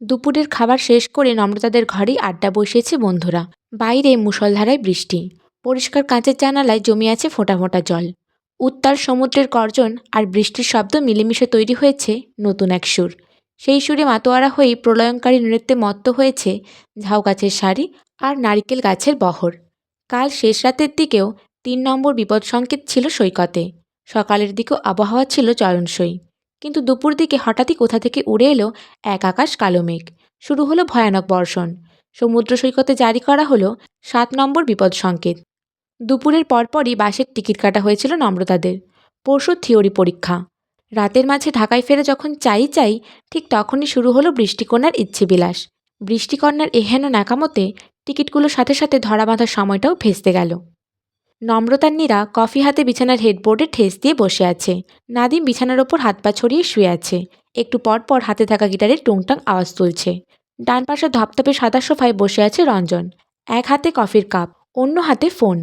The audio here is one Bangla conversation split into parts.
দুপুরের খাবার শেষ করে নম্রতাদের ঘরেই আড্ডা বসিয়েছে বন্ধুরা। বাইরে মুষলধারায় বৃষ্টি। পরিষ্কার কাঁচের জানালায় জমে আছে ফোঁটা ফোঁটা জল। উত্তাল সমুদ্রের গর্জন আর বৃষ্টির শব্দ মিলেমিশে তৈরি হয়েছে নতুন এক সুর। সেই সুরে মাতোয়ারা হয়েই প্রলয়ঙ্কারী নৃত্যে মত্ত হয়েছে ঝাউ গাছের শাড়ি আর নারিকেল গাছের বহর। কাল শেষ রাতের দিকেও তিন নম্বর বিপদ সংকেত ছিল সৈকতে। সকালের দিকেও আবহাওয়া ছিল চলনসই। কিন্তু দুপুর দিকে হঠাৎই কোথা থেকে উড়ে এলো এক আকাশ কালো মেঘ। শুরু হলো ভয়ানক বর্ষণ। সমুদ্র সৈকতে জারি করা হলো সাত নম্বর বিপদ সংকেত। দুপুরের পরপরই বাসের টিকিট কাটা হয়েছিল নম্রতাদের। পরশু থিওরি পরীক্ষা। রাতের মাঝে ঢাকায় ফেরে যখন চাই চাই, ঠিক তখনই শুরু হলো বৃষ্টিকন্যার ইচ্ছে বিলাস বৃষ্টিকন্যার এহেন ন্যাকামতে টিকিটগুলোর সাথে সাথে ধরা বাঁধার সময়টাও ভেস্তে গেল। নম্রতান্নীরা কফি হাতে বিছানার হেডবোর্ডে ঠেস দিয়ে বসে আছে। নাদিম বিছানার ওপর হাত পা ছড়িয়ে শুয়ে আছে। একটু পর পর হাতে থাকা গিটারের টুংটাং আওয়াজ তুলছে। ডান পাশে ধপধপে সাদা সোফায় বসে আছে রঞ্জন। এক হাতে কফির কাপ, অন্য হাতে ফোন।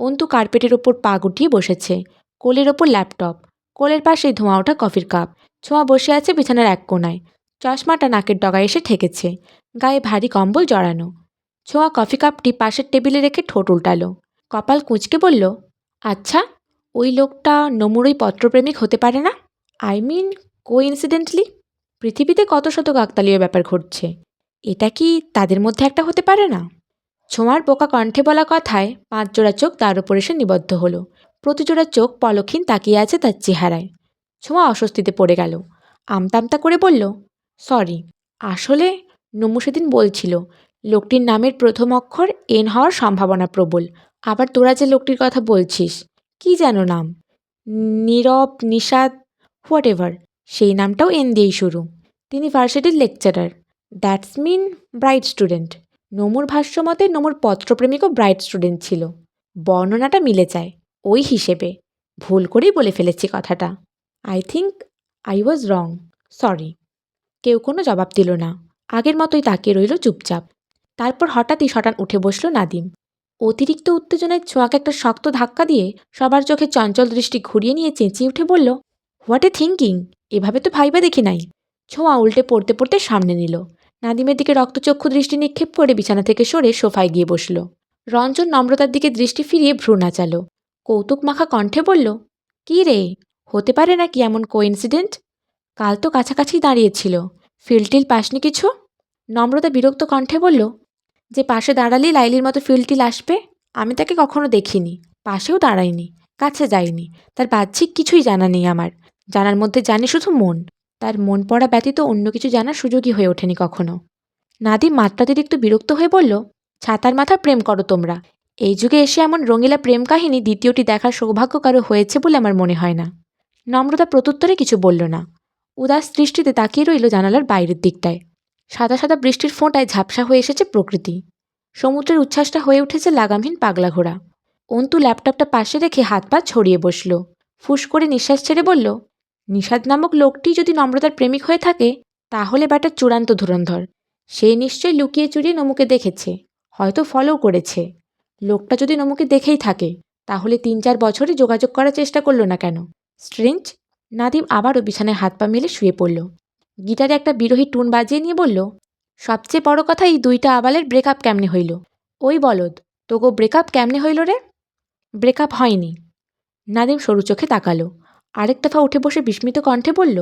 অন্তু কার্পেটের ওপর পা গুটিয়ে বসেছে। কোলের ওপর ল্যাপটপ। কোলের পাশে ধোঁয়া ওঠা কফির কাপ। ছোঁয়া বসে আছে বিছানার এক কোনায়। চশমাটা নাকের ডগায় এসে ঠেকেছে। গায়ে ভারী কম্বল জড়ানো। ছোঁয়া কফি কাপটি পাশের টেবিলে রেখে ঠোঁট উল্টালো। কপাল কুঁচকে বলল আচ্ছা ওই লোকটা নমুরই পত্রপ্রেমিক হতে পারে না? আই মিন কোইন্সিডেন্টলি পৃথিবীতে কত শত কাকতালীয় ব্যাপার ঘটছে? এটা কি তাদের মধ্যে একটা হতে পারে না? ছোঁয়ার বোকা কণ্ঠে বলা কথায় পাঁচ জোড়া চোখ তার উপর এসে নিবদ্ধ হলো। প্রতিজোড়া চোখ পলক্ষীন তাকিয়ে আছে তার চেহারায়। ছোঁয়া অস্বস্তিতে পড়ে গেল। আমতামতা করে বলল, সরি, আসলে নমু সেদিন বলছিল, লোকটির নামের প্রথম অক্ষর এন হওয়ার সম্ভাবনা প্রবল। আবার তোরা যে লোকটির কথা বলছিস, কি যেন নাম? নীরব নিষাদ হোয়াট এভার সেই নামটাও এন দিয়েই শুরু। তিনি ভার্সিটির lecturer. That's mean bright student নমুর ভাষ্য মতে, নমুর পত্রপ্রেমিকও ব্রাইট স্টুডেন্ট ছিল। বর্ণনাটা মিলে যায়, ওই হিসেবে। ভুল করেই বলে ফেলেছি কথাটা। I think I was wrong sorry কেউ কোনো জবাব দিল না। আগের মতোই তাকিয়ে রইল চুপচাপ। তারপর হঠাৎই শটান উঠে বসল নাদিম। অতিরিক্ত উত্তেজনায় ছোঁয়াকে একটা শক্ত ধাক্কা দিয়ে সবার চোখে চঞ্চল দৃষ্টি ঘুরিয়ে নিয়ে চেঁচিয়ে উঠে বলল হোয়াট এ থিঙ্কিং এভাবে তো ভাইবা দেখি নাই। ছোঁয়া উল্টে পড়তে পড়তে সামনে নিল। নাদিমের দিকে রক্তচক্ষু দৃষ্টি নিক্ষেপ করে বিছানা থেকে সরে সোফায় গিয়ে বসল। রঞ্জন নম্রতার দিকে দৃষ্টি ফিরিয়ে ভ্রু নাচালো। কৌতুক মাখা কণ্ঠে বলল, কী রে? হতে পারে না কি এমন কোইন্সিডেন্ট? কাল তো কাছাকাছি দাঁড়িয়েছিল। ফিল্টিল পাসনি কিছু? নম্রতা বিরক্ত কণ্ঠে বলল যে পাশে দাঁড়ালেই লাইলির মতো ফিল্টিল আসবে, আমি তাকে কখনো দেখিনি, পাশেও দাঁড়াইনি কাছে যাইনি তার বাহ্যিক কিছুই জানা নেই আমার, জানার মধ্যে জানি শুধু মন, তার মন পড়া ব্যতীত অন্য কিছু জানার সুযোগই হয়ে ওঠেনি কখনো। নাদি মাত্রাতিরিক্ত বিরক্ত হয়ে বলল, ছাতার মাথা প্রেম করো তোমরা, এই যুগে এসে এমন রঙিলা প্রেম কাহিনী দ্বিতীয়টি দেখার সৌভাগ্য কারও হয়েছে বলে আমার মনে হয় না। নম্রতা প্রত্যুত্তরে কিছু বলল না, উদাস দৃষ্টিতে তাকিয়ে রইল জানালার বাইরের দিকটায়। সাদা সাদা বৃষ্টির ফোঁটায় ঝাপসা হয়ে এসেছে প্রকৃতি। সমুদ্রের উচ্ছ্বাসটা হয়ে উঠেছে লাগামহীন পাগলা ঘোড়া। অন্তু ল্যাপটপটা পাশে রেখে হাত পা ছড়িয়ে বসল। ফুস করে নিঃশ্বাস ছেড়ে বলল, নিষাদ নামক লোকটি যদি নম্রতার প্রেমিক হয়ে থাকে, তাহলে ব্যাটার চূড়ান্ত ধুরন্ধর। সে নিশ্চয়ই লুকিয়ে চুরিয়ে নমুকে দেখেছে, হয়তো ফলো করেছে। লোকটা যদি নমুকে দেখেই থাকে, তাহলে তিন চার বছরে যোগাযোগ করার চেষ্টা করল না কেন? স্ট্রেঞ্জ? নাদিম আবারও বিছানায় হাত পা মেলে শুয়ে পড়ল। গিটারে একটা বিরোহী টুন বাজিয়ে নিয়ে বলল, সবচেয়ে বড় কথা এই দুইটা আবালের ব্রেকআপ কেমনে হইল? ওই বলদ, তোগো ব্রেকআপ কেমনে হইল রে? ব্রেকআপ হয়নি। নাদিম সরু চোখে তাকালো, আরেক দফা উঠে বসে বিস্মিত কণ্ঠে বলল,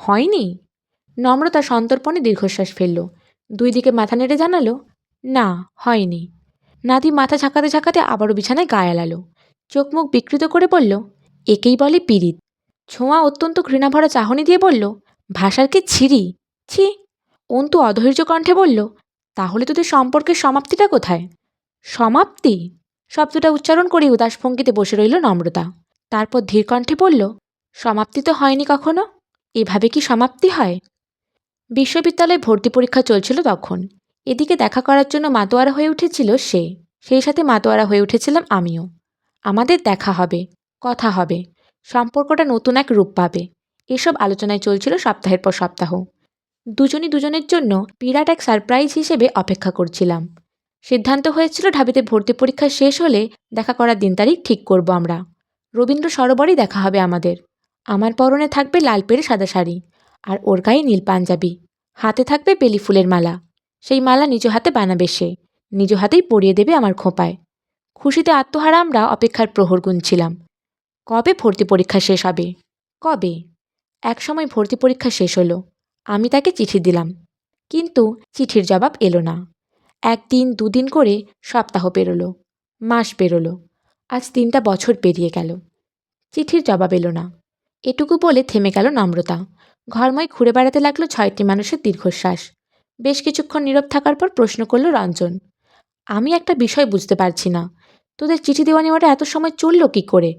হয়নি? নম্রতা সন্তর্পণে দীর্ঘশ্বাস ফেলল, দুই দিকে মাথা নেড়ে জানালো, না, হয়নি। নাদিম মাথা ঝাঁকাতে ঝাঁকাতে আবারও বিছানায় গায়ে লালো চোখ মুখ বিকৃত করে বলল, একেই বলে পীড়িত। ছোঁয়া অত্যন্ত ঘৃণাভরা চাহনি দিয়ে বলল ভাষার কি ছিরি? ছি, অন্তু অধৈর্য কণ্ঠে বলল, তাহলে তোদের সম্পর্কের সমাপ্তিটা কোথায়? সমাপ্তি? শব্দটা উচ্চারণ করে উদাস ভঙ্গিতে বসে রইল নম্রতা। তারপর ধীর কণ্ঠে বলল, সমাপ্তি তো হয়নি কখনো? এভাবে কি সমাপ্তি হয়? বিশ্ববিদ্যালয়ে ভর্তি পরীক্ষা চলছিল তখন। এদিকে দেখা করার জন্য মাতোয়ারা হয়ে উঠেছিল সে। সেই সাথে মাতোয়ারা হয়ে উঠেছিলাম আমিও। আমাদের দেখা হবে, কথা হবে। সম্পর্কটা নতুন এক রূপ পাবে। এসব আলোচনায় চলছিল সপ্তাহের পর সপ্তাহ। দুজনই দুজনের জন্য বিরাট এক সারপ্রাইজ হিসেবে অপেক্ষা করছিলাম। সিদ্ধান্ত হয়েছিল ঢাবিতে ভর্তি পরীক্ষা শেষ হলে দেখা করার দিন তারিখ ঠিক করব আমরা। রবীন্দ্র সরোবরই দেখা হবে আমাদের। আমার পরনে থাকবে লাল পেরে সাদা শাড়ি আর ওর গায়ে নীল পাঞ্জাবি। হাতে থাকবে বেলি ফুলের মালা। সেই মালা নিজ হাতে বানাবে সে। নিজ হাতেই পরিয়ে দেবে আমার খোঁপায়। খুশিতে আত্মহারা আমরা অপেক্ষার প্রহর গুনছিলাম। কবে ভর্তি পরীক্ষা শেষ হবে? কবে? এক সময় ভর্তি পরীক্ষা শেষ হলো। আমি তাকে চিঠি দিলাম। কিন্তু চিঠির জবাব এলো না। একদিন দুদিন করে সপ্তাহ পেরোলো, মাস পেরোলো, আজ তিনটা বছর পেরিয়ে গেল। চিঠির জবাব এলো না। এটুকু বলে থেমে গেল নম্রতা। ঘরময় ঘুরে বেড়াতে লাগল ছয়টি মানুষের দীর্ঘশ্বাস। বেশ কিছুক্ষণ নীরব থাকার পর প্রশ্ন করল রঞ্জন, আমি একটা বিষয় বুঝতে পারছি না। তোদের চিঠি দেওয়া নেওয়াটা এত সময় চলল কি করে?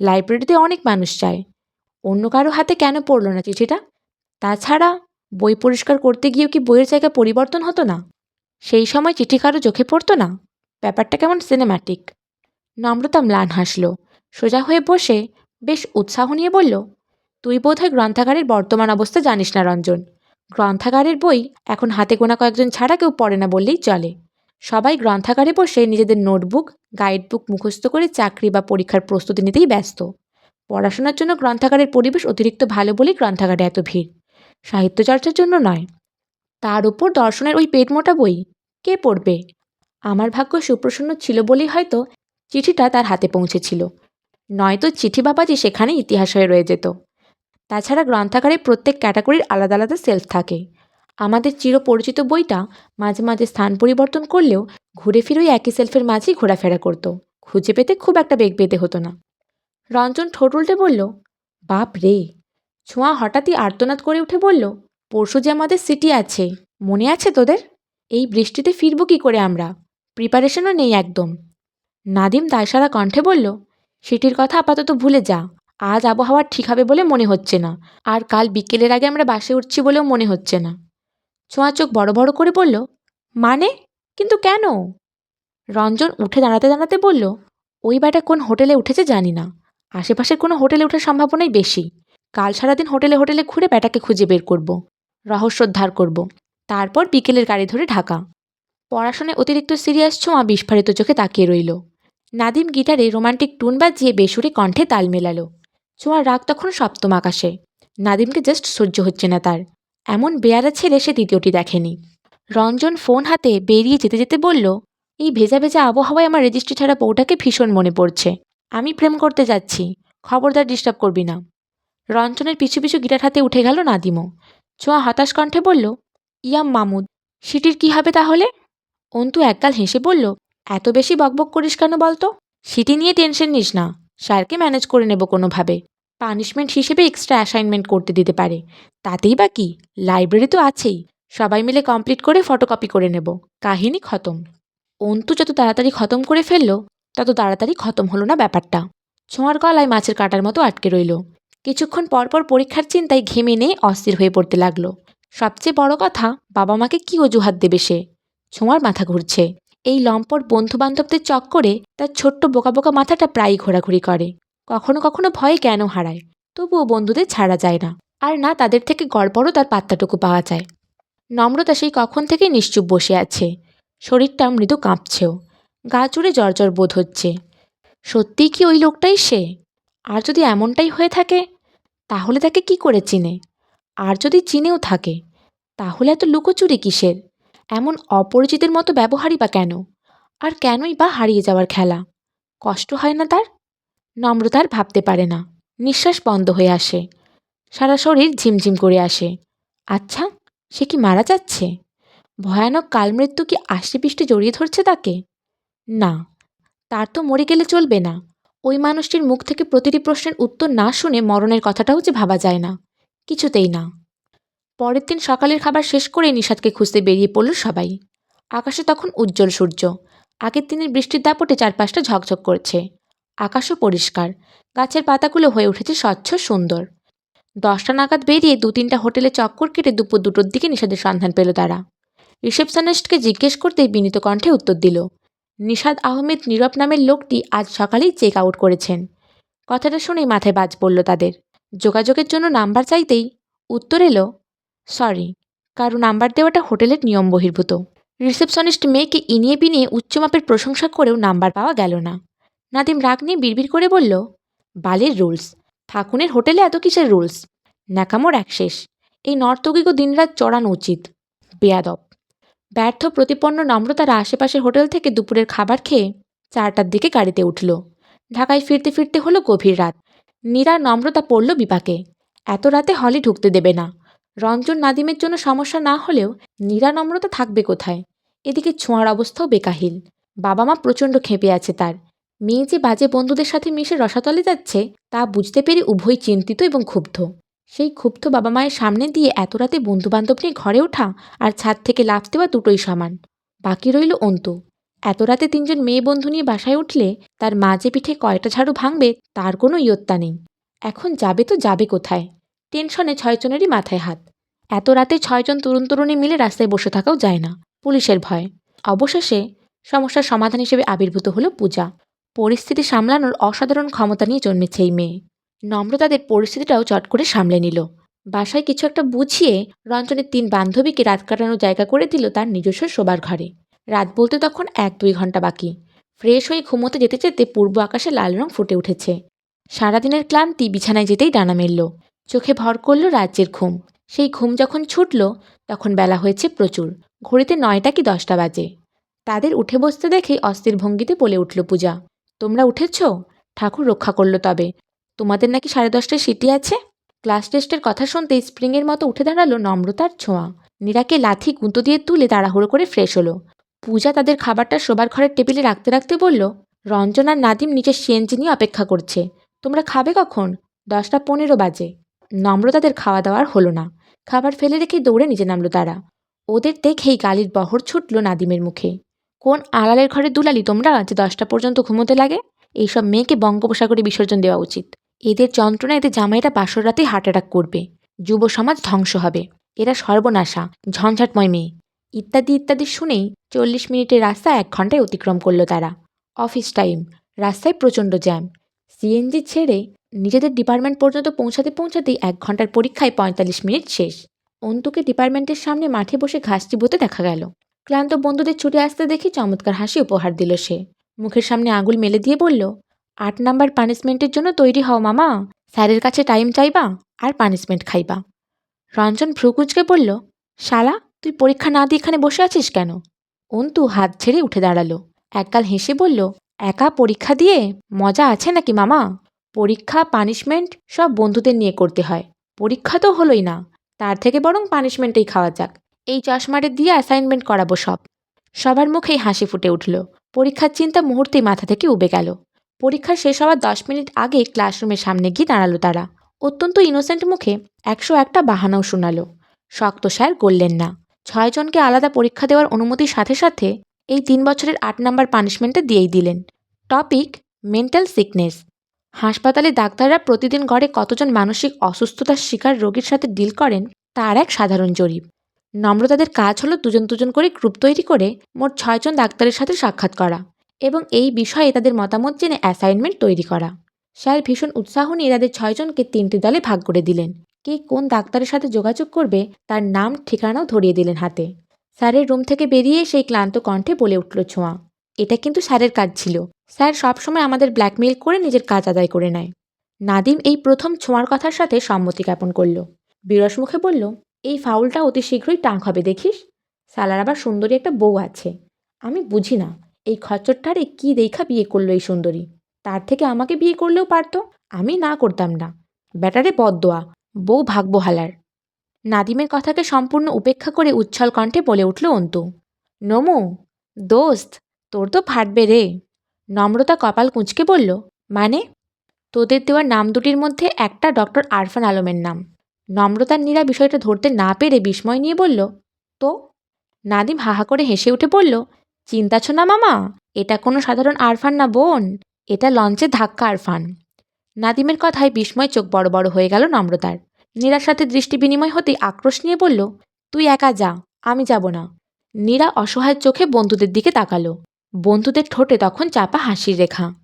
লাইব্রেরিতে অনেক মানুষ চায় অন্য কারও হাতে কেন পড়ল না চিঠিটা তাছাড়া বই পরিষ্কার করতে গিয়েও কি বইয়ের জায়গায় পরিবর্তন হতো না? সেই সময় চিঠি কারও চোখে পড়তো না? ব্যাপারটা কেমন সিনেম্যাটিক নম্রতা ম্লান হাসল। সোজা হয়ে বসে বেশ উৎসাহ নিয়ে বলল, তুই বোধহয় গ্রন্থাগারের বর্তমান অবস্থা জানিস না, রঞ্জন। গ্রন্থাগারের বই এখন হাতে গোনা কয়েকজন ছাড়া কেউ পড়ে না বললেই চলে। সবাই গ্রন্থাগারে বসে নিজেদের নোটবুক, গাইডবুক মুখস্থ করে চাকরি বা পরীক্ষার প্রস্তুতি নিতেই ব্যস্ত। পড়াশোনার জন্য গ্রন্থাগারের পরিবেশ অতিরিক্ত ভালো বলেই গ্রন্থাগারে এত ভিড়। সাহিত্য চর্চার জন্য নয়। তার উপর দর্শনের ওই পেটমোটা বই কে পড়বে? আমার ভাগ্য সুপ্রসন্ন ছিল বলেই হয়তো চিঠিটা তার হাতে পৌঁছেছিল। নয়তো চিঠি বাবাজি সেখানে ইতিহাস হয়ে রয়ে যেত। তাছাড়া গ্রন্থাগারে প্রত্যেক ক্যাটাগরির আলাদা আলাদা সেলফ থাকে। আমাদের চিরপরিচিত বইটা মাঝে মাঝে স্থান পরিবর্তন করলেও ঘুরে ফিরে ওই একই সেলফের মাঝেই ঘোরাফেরা করতো। খুঁজে পেতে খুব একটা বেগ পেতে হতো না। রঞ্জন ঠোঁট উল্টে বলল, বাপ রে! ছোঁয়া হঠাৎই আর্তনাদ করে উঠে বলল, পরশু যে আমাদের সিটি আছে, মনে আছে তোদের? এই বৃষ্টিতে ফিরবো কি করে আমরা? প্রিপারেশনও নেই একদম। নাদিম দায়সারা কণ্ঠে বলল, সিটির কথা আপাতত ভুলে যা, আজ আবহাওয়া ঠিক হবে বলে মনে হচ্ছে না, আর কাল বিকেলের আগে আমরা বাসে উঠছি বলেও মনে হচ্ছে না। ছোঁয়া চোখ বড় বড় করে বলল মানে? কিন্তু কেন? রঞ্জন উঠে দাঁড়াতে দাঁড়াতে বলল, ওই ব্যাটা কোন হোটেলে উঠেছে জানি না। আশেপাশের কোনো হোটেলে ওঠার সম্ভাবনাই বেশি। কাল সারাদিন হোটেলে হোটেলে ঘুরে ব্যাটাকে খুঁজে বের করব রহস্যোদ্ধার করব, তারপর বিকেলের গাড়ি ধরে ঢাকা। পড়াশোনায় অতিরিক্ত সিরিয়াস ছোঁয়া বিস্ফারিত চোখে তাকিয়ে রইল। নাদিম গিটারে রোমান্টিক টুন বাজিয়ে বেসুরে কণ্ঠে তাল মেলালো। ছোঁয়ার রাগ তখন সপ্তম আকাশে। নাদিমকে জাস্ট সহ্য হচ্ছে না তার। এমন বেয়ারা ছেলে সে দ্বিতীয়টি দেখেনি। রঞ্জন ফোন হাতে বেরিয়ে যেতে যেতে বলল, এই ভেজা ভেজা আবহাওয়ায় আমার রেজিস্ট্রি ছাড়া বউটাকে ভীষণ মনে পড়ছে। আমি প্রেম করতে যাচ্ছি, খবরদার ডিস্টার্ব করবি না। রঞ্জনের পিছু পিছু গিটার হাতে উঠে গেল নাদিমও। ছোঁয়া হতাশ কণ্ঠে বলল, ইয়াম মামুদ, সিটির কি হবে তাহলে? অন্তু একগাল হেসে বলল, এত বেশি বকবক করিস কেন বলতো? সিটি নিয়ে টেনশন নিস না, স্যারকে ম্যানেজ করে নেব কোনোভাবে। পানিশমেন্ট হিসেবে এক্সট্রা অ্যাসাইনমেন্ট করতে দিতে পারে। তাতেই বা কি? লাইব্রেরি তো আছেই। সবাই মিলে কমপ্লিট করে ফটোকপি করে নেব। কাহিনী খতম। অন্তু যত তাড়াতাড়ি খতম করে ফেলল তত তাড়াতাড়ি খতম হলো না ব্যাপারটা। ছোঁয়ার গলায় মাছের কাটার মতো আটকে রইল। কিছুক্ষণ পরপর পরীক্ষার চিন্তায় ঘেমে নিয়ে অস্থির হয়ে পড়তে লাগল। সবচেয়ে বড় কথা বাবা মাকে কি অজুহাত দেবে সে? ছোঁয়ার মাথা ঘুরছে। এই লম্পট বন্ধু বান্ধবদের চক্করে তার ছোট্ট বোকা বোকা মাথাটা প্রায়ই ঘোরাঘুরি করে। কখনো কখনো ভয়ে কেন হারায়। তবুও বন্ধুদের ছাড়া যায় না। আর না, তাদের থেকে গড়বড়ও তার পাত্তাটুকু পাওয়া যায়। নম্রতা সেই কখন থেকেই নিশ্চুপ বসে আছে। শরীরটা মৃদু কাঁপছেও। গা চুড়ে জ্বর বোধ হচ্ছে। সত্যিই কি ওই লোকটাই সে? আর যদি এমনটাই হয়ে থাকে, তাহলে তাকে কি করে চিনে? আর যদি চিনেও থাকে, তাহলে এত লুকোচুরি কিসের? এমন অপরিচিতের মতো ব্যবহারই বা কেন? আর কেনই বা হারিয়ে যাওয়ার খেলা? কষ্ট হয় না তার? নম্রতার ভাবতে পারে না। নিঃশ্বাস বন্ধ হয়ে আসে। সারা শরীর ঝিমঝিম করে আসে। আচ্ছা সে কি মারা যাচ্ছে? ভয়ানক কালমৃত্যু কি আষ্টে জড়িয়ে ধরছে তাকে? না, তার তো মরে গেলে চলবে না। ওই মানুষটির মুখ থেকে প্রতিটি প্রশ্নের উত্তর না শুনে মরণের কথাটাও যে ভাবা যায় না, কিছুতেই না। পরের দিন সকালের খাবার শেষ করে নিষাদকে খুঁজতে বেরিয়ে পড়ল সবাই। আকাশে তখন উজ্জ্বল সূর্য, আগের দিনের বৃষ্টির দাপটে চারপাশটা ঝকঝক করছে। আকাশও পরিষ্কার, গাছের পাতাগুলো হয়ে উঠেছে স্বচ্ছ সুন্দর। দশটা নাগাদ বেরিয়ে দু তিনটা হোটেলে চক্কর কেটে দুপুর দুটোর দিকে নিষাদের সন্ধান পেল তারা। রিসেপশনিস্টকে জিজ্ঞেস করতেই বিনীত কণ্ঠে উত্তর দিল নিষাদ আহমেদ নীরব নামের লোকটি আজ সকালেই চেক আউট করেছেন। কথাটা শুনেই মাথায় বাজ পড়ল তাদের। যোগাযোগের জন্য নাম্বার চাইতেই উত্তর এলো সরি কারও নাম্বার দেওয়াটা হোটেলের নিয়ম বহির্ভূত। রিসেপশনিস্ট মেয়েকে ইনিয়ে বিনিয়ে উচ্চমাপের প্রশংসা করেও নাম্বার পাওয়া গেল না। নাদিম রাগ নিয়ে বিড়বিড় করে বলল, বালের রুলস। ঠাকুনের হোটেলে এত কিসের রুলস? ন্যাকামোর এক শেষ। এই নর্তকীকে দিনরাত চড়ানো উচিত। বেয়াদব। ব্যর্থ, প্রতিপন্ন, নম্রতারা আশেপাশের হোটেল থেকে দুপুরের খাবার খেয়ে চারটার দিকে গাড়িতে উঠল। ঢাকায় ফিরতে ফিরতে হলো গভীর রাত। নীরা নম্রতা পড়ল বিপাকে। এত রাতে হলে ঢুকতে দেবে না। রঞ্জন, নাদিমের জন্য সমস্যা না হলেও নীরা নম্রতা থাকবে কোথায়? এদিকে ছোঁয়ার অবস্থাও বেকাহিল। বাবা মা প্রচণ্ড খেপে আছে তার। মেয়ে যে বাজে বন্ধুদের সাথে মিশে রসাতলে যাচ্ছে, তা বুঝতে পেরে উভয় চিন্তিত এবং ক্ষুব্ধ। সেই ক্ষুব্ধ বাবা মায়ের সামনে দিয়ে এত রাতে বন্ধুবান্ধব নিয়ে ঘরে ওঠা আর ছাদ থেকে লাফ দেওয়া দুটোই সমান। বাকি রইল অন্তু। এত রাতে তিনজন মেয়ে বন্ধু নিয়ে বাসায় উঠলে তার মাঝে পিঠে কয়টা ঝাড়ু ভাঙবে তার কোনো ইয়ত্তা নেই। এখন যাবে তো যাবে কোথায়? টেনশনে ছয়জনেরই মাথায় হাত। এত রাতে ছয়জন তরুণ তরুণী মিলে রাস্তায় বসে থাকাও যায় না। পুলিশের ভয়। অবশেষে সমস্যার সমাধান হিসেবে আবির্ভূত হলো পূজা। পরিস্থিতি সামলানোর অসাধারণ ক্ষমতা নিয়ে জন্মেছে এই মেয়ে। নম্র তাদের পরিস্থিতিটাও চট করে সামলে নিল। বাসায় কিছু একটা বুঝিয়ে রঞ্জনের তিন বান্ধবীকে রাত কাটানোর জায়গা করে দিল তার নিজস্ব শোবার ঘরে। রাত বলতে তখন এক দুই ঘণ্টা বাকি। ফ্রেশ হয়ে ঘুমোতে যেতে যেতে পূর্ব আকাশে লাল রং ফুটে উঠেছে। সারাদিনের ক্লান্তি বিছানায় যেতেই ডানা মেলল। চোখে ভর করল রাজ্যের ঘুম। সেই ঘুম যখন ছুটল, তখন বেলা হয়েছে প্রচুর। ঘড়িতে নয়টা কি দশটা বাজে। তাদের উঠে বসতে দেখে অস্থির ভঙ্গিতে বলে উঠল পূজা, তোমরা উঠেছ? ঠাকুর রক্ষা করল তবে। তোমাদের নাকি সাড়ে দশটায় সিটি আছে? ক্লাস টেস্টের কথা শুনতেই স্প্রিংয়ের মতো উঠে দাঁড়াল নম্রতার ছোঁয়া। নীরাকে লাথি গুঁতো দিয়ে তুলে তাড়াহুড়ো করে ফ্রেশ হলো। পূজা তাদের খাবারটা শোবার ঘরের টেবিলে রাখতে রাখতে বলল, রঞ্জন আর নাদিম নিচের সিএনজি নিয়ে অপেক্ষা করছে। তোমরা খাবে কখন? দশটা পনেরো বাজে। নম্রতাদের খাওয়া দাওয়ার হলো না। খাবার ফেলে রেখে দৌড়ে নিচে নামলো তারা। ওদের দেখেই গালির বহর ছুটল নাদিমের মুখে। কোন আড়ালের ঘরে দুলালি তোমরা, যে দশটা পর্যন্ত ঘুমোতে লাগে? এইসব মেয়েকে বঙ্গোপসাগরে বিসর্জন দেওয়া উচিত। এদের যন্ত্রণা এদের জামাইরা বাসর রাতেই হার্ট অ্যাটাক করবে। যুব সমাজ ধ্বংস হবে। এরা সর্বনাশা, ঝঞ্ঝাটময় মেয়ে। ইত্যাদি ইত্যাদি শুনেই চল্লিশ মিনিটের রাস্তা এক ঘন্টায় অতিক্রম করল তারা। অফিস টাইম, রাস্তায় প্রচণ্ড জ্যাম। সিএনজি ছেড়ে নিজেদের ডিপার্টমেন্ট পর্যন্ত পৌঁছাতে পৌঁছাতেই এক ঘণ্টার পরীক্ষায় পঁয়তাল্লিশ মিনিট শেষ। অন্তুকে ডিপার্টমেন্টের সামনে মাঠে বসে ঘাস চিবোতে দেখা গেল। ক্লান্ত বন্ধুদের ছুটে আসতে দেখে চমৎকার হাসি উপহার দিল সে। মুখের সামনে আঙুল মেলে দিয়ে বলল আট নাম্বার পানিশমেন্টের জন্য তৈরি হও, মামা। স্যারের কাছে টাইম চাইবা আর পানিশমেন্ট খাইবা। রঞ্জন ভ্রুকুচকে বলল, শালা, তুই পরীক্ষা না দিয়ে এখানে বসে আছিস কেন? অন্তু হাত ছেড়ে উঠে দাঁড়াল। একগাল হেসে বলল, একা পরীক্ষা দিয়ে মজা আছে নাকি, মামা? পরীক্ষা পানিশমেন্ট সব বন্ধুদের নিয়ে করতে হয়। পরীক্ষা তো হলোই না। তার থেকে বরং পানিশমেন্টেই খাওয়া যাক। এই চশমারে দিয়ে অ্যাসাইনমেন্ট করাবো সব। সবার মুখেই হাসি ফুটে উঠল। পরীক্ষার চিন্তা মুহূর্তেই মাথা থেকে উবে গেল। পরীক্ষা শেষ হওয়ার দশ মিনিট আগে ক্লাসরুমের সামনে গিয়ে দাঁড়াল তারা। অত্যন্ত ইনোসেন্ট মুখে একশো একটা বাহানাও শোনালো। শক্ত স্যার করলেন না ছয়জনকে আলাদা পরীক্ষা দেওয়ার অনুমতির সাথে সাথে এই তিন বছরের আট নাম্বার পানিশমেন্টটা দিয়েই দিলেন। টপিক মেন্টাল সিকনেস হাসপাতালে ডাক্তাররা প্রতিদিন গড়ে কতজন মানসিক অসুস্থতার শিকার রোগীর সাথে ডিল করেন তার এক সাধারণ জরিপ। নম্রতাদের কাজ হলো দুজন দুজন করে গ্রুপ তৈরি করে মোট ছয়জন ডাক্তারের সাথে সাক্ষাৎ করা। এবং এই বিষয়ে তাদের মতামত জেনে অ্যাসাইনমেন্ট তৈরি করা। স্যার ভীষণ উৎসাহ নিয়ে তাদের ছয়জনকে তিনটি দলে ভাগ করে দিলেন। কে কোন ডাক্তারের সাথে যোগাযোগ করবে, তার নাম, ঠিকানাও ধরিয়ে দিলেন হাতে। স্যারের রুম থেকে বেরিয়ে সেই ক্লান্ত কণ্ঠে বলে উঠল, ছোঁয়া, এটা কিন্তু স্যারের কাজ ছিল। স্যার সবসময় আমাদের ব্ল্যাকমেইল করে নিজের কাজ আদায় করে নেয়। নাদিম এই প্রথম ছোঁয়ার কথার সাথে সম্মতি জ্ঞাপন করল। বিরস মুখে বলল, এই ফাউলটা অতি শীঘ্রই টাং হবে, দেখিস? সালার আবার সুন্দরী একটা বউ আছে। আমি বুঝি না এই খচ্চরটারে কি দেখা বিয়ে করল এই সুন্দরী? তার থেকে আমাকে বিয়ে করলেও পারতো, আমি না করতাম না। ব্যাটারে বদদোয়া, বউ ভাগবো হালার। নাদিমের কথাকে সম্পূর্ণ উপেক্ষা করে উচ্ছল কণ্ঠে বলে উঠল অন্তু, নমু, দোস্ত, তোর তো ফাটবে রে। নম্রতা কপাল কুঁচকে বলল মানে? তোদের দেওয়ার নাম দুটির মধ্যে একটা ডক্টর আরফান আলমের নাম। নম্রতার নীরা বিষয়টা ধরতে না পেরে বিস্ময় নিয়ে বলল, তো? নাদিম হাহা করে হেসে উঠে বলল চিন্তাছ না, মামা? এটা কোনো সাধারণ আরফান না, বোন। এটা লঞ্চে ধাক্কা আরফান। নাদিমের কথায় বিস্ময় চোখ বড় বড় হয়ে গেল নম্রতার। নীরার সাথে দৃষ্টি বিনিময় হতে আক্রোশ নিয়ে বলল, তুই একা যা, আমি যাব না। নীরা অসহায় চোখে বন্ধুদের দিকে তাকালো। বন্ধুদের ঠোঁটে তখন চাপা হাসির রেখা।